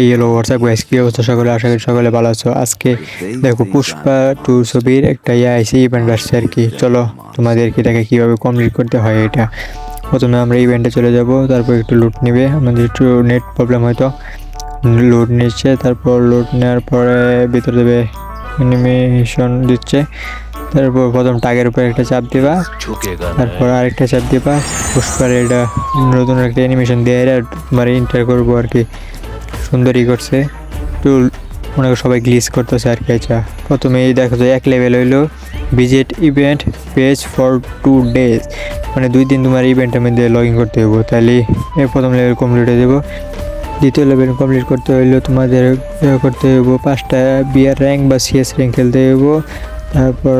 এই হলো WhatsApp guys কী অবস্থা? সকলে, আশা করি সকলে ভালো আছো। আজকে দেখো, পুষ্পা টু ছবির একটা ইয়ে আইসি ইভেন্ট আসছে আর কি। চলো, তোমাদেরকে দেখে কীভাবে কমপ্লিট করতে হয় এটা। প্রথমে আমরা ইভেন্টে চলে যাব, তারপর একটু লুট নেবে। আমাদের একটু নেট প্রবলেম হয়তো লুট নিচ্ছে, তারপর লুট নেওয়ার পরে ভিতরে দেবে অ্যানিমেশন দিচ্ছে। তারপর প্রথম টাগের উপরে একটা চাপ দেবা। তারপর আরেকটা চাপ দেবা। পুষ্পার এটা নতুন একটা অ্যানিমেশন দিয়ে তোমার মানে ইন্টার করব আর কি। সুন্দরই করছে। একটু মনে করো সবাই গ্লিস করতেছে আর কি আচ্ছা। প্রথমে এই দেখো যে এক লেভেল হইল visit event page for two days মানে দুই দিন তোমার ইভেন্টের মধ্যে লগ ইন করতে হব তাহলে এই প্রথম লেভেল কমপ্লিট হয়ে যাব। দ্বিতীয় লেভেল কমপ্লিট করতে হইলেও তোমাদের করতে হইব পাঁচটা বিয়ার র্যাঙ্ক বা সিএস র্যাঙ্ক খেলতে হইব। তারপর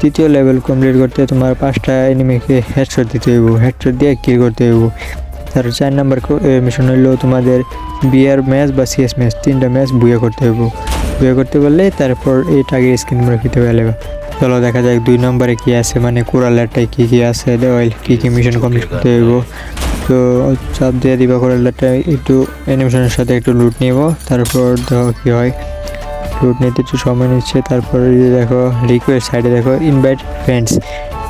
তৃতীয় লেভেল কমপ্লিট করতে তোমার পাঁচটা এনিমিকে হেডশট দিতে হইব। হেডশট দিয়ে কিল করতে হইব। তার চার নাম্বার মিশন হইল তোমাদের বিয়ার ম্যাচ বা সিএস ম্যাচ তিনটা ম্যাচ বুয়ে করতে হইব। বুয়ে করতে পারলে তারপর এই টাগের স্ক্রিন তোমরা খেতে পারলে চলো দেখা যাক দুই নম্বরে কী আছে মানে কোরালারটায় কী কী আছে দেওয়াল কী কী মিশন কমপ্লিট করতে হইব। তো চাপ দিয়ে দিবা কোরালারটা একটু অ্যানিমেশনের সাথে একটু লুট নিব, তারপর দেখো কী হয়। লুট নিতে একটু সময় নিচ্ছে, তারপর দেখো রিকোয়েস্ট সাইডে দেখো ইনভাইট ফ্রেন্ডস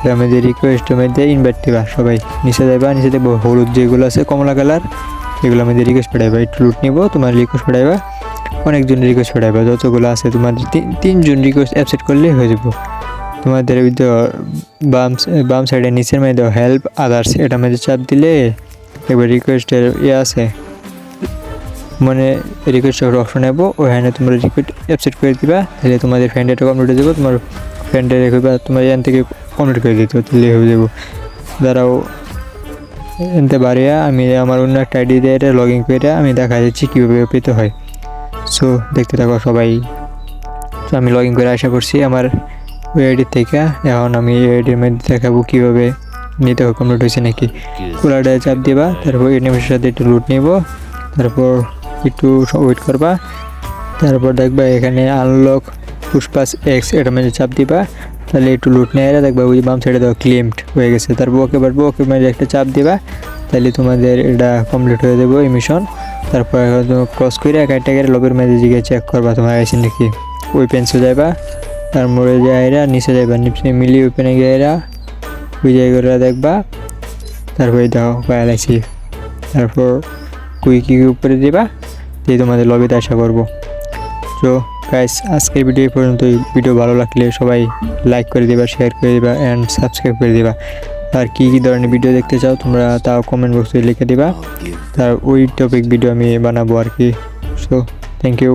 এর মধ্যে রিকোয়েস্টের মধ্যে ইনভাইট দিবা সবাই। নিচে যাইবা, নিচে দেখব হলুদ যেগুলো আছে, কমলা কালার এগুলোর মধ্যে রিকোয়েস্ট পাঠাইবা, একটু লুট নিব, তোমার রিকোয়েস্ট পাঠাইবা, অনেকজন রিকোয়েস্ট পাঠাইবা, যতগুলো আছে তোমার তিন- তিনজন রিকোয়েস্ট অ্যাপসেট করলেই হয়ে যাব। তোমাদের বাম বাম সাইডে নিচের মধ্যে হেল্প আদার্স এটা মধ্যে চাপ দিলে এবার রিকোয়েস্টের ইয়ে আছে। মানে রিকোয়েস্টের অপশন নেব, ওখানে তোমরা রিকোয়েস্ট অ্যাপসেট করে দিবা, তাহলে তোমাদের ফ্রেন্ড এটা কমপ্লিট হয়ে যাব, তোমার ফ্রেন্ডে রেখে তোমার এখান থেকে কমপ্লিট করে দিতে তাহলে হয়ে যাব। দাঁড়াও, এনতে বাড়িয়া আমি আমার অন্য একটা আইডি দিয়ে এটা লগ ইন করে আমি দেখা যাচ্ছি কীভাবে পেতে হয়। সো দেখতে থাকো সবাই। তো আমি লগ ইন করে আশা করছি আমার ওই আইডির থেকে এখন আমি এই আইডির মধ্যে দেখাবো কীভাবে নিতে হবে কমপ্লিট হয়েছে নাকি। কুলারটা চাপ দিবা, তারপর এনিমেশনের সাথে একটু লুট নিব, তারপর একটু ওয়েট করবা, তারপর দেখবা এখানে আনলক পুষ্পাস এক্স এটা মধ্যে চাপ দিবা তাহলে একটু লুট নিয়ে এরা দেখবা ওই বাম সাইডে দেখো ক্লেমড হয়ে গেছে। তারপর ওকে পারব ওকে মধ্যে একটা চাপ দিবা, তাহলে তোমাদের এটা কমপ্লিট হয়ে যাব এই মিশন তারপর ক্রস করে এক একটা করে লবের মধ্যে জিগে চেক করবা তোমার আইসি নাকি ওই পেন্সে যাইবা, তার মোড়ে যাইরা নিচে যাইবা, নিচে মিলি ওপেনে গিয়েরা ওই জায়গাটা দেখবা। তারপরে দেখো পায়ালাইছি তারপর কুইকি উপরে দিবা, দিয়ে তোমাদের লবিতে আশা করব। তো গাইস আজকের ভিডিও পর্যন্ত ভিডিও ভালো লাগলে সবাই লাইক করে দিবা শেয়ার করে দিবা অ্যান্ড সাবস্ক্রাইব করে দিবা। আর কী কী ধরনের ভিডিও দেখতে চাও তোমরা তাও কমেন্ট বক্সে লিখে দিবা। তার ওই টপিক ভিডিও আমি বানাবো আর কি। So thank you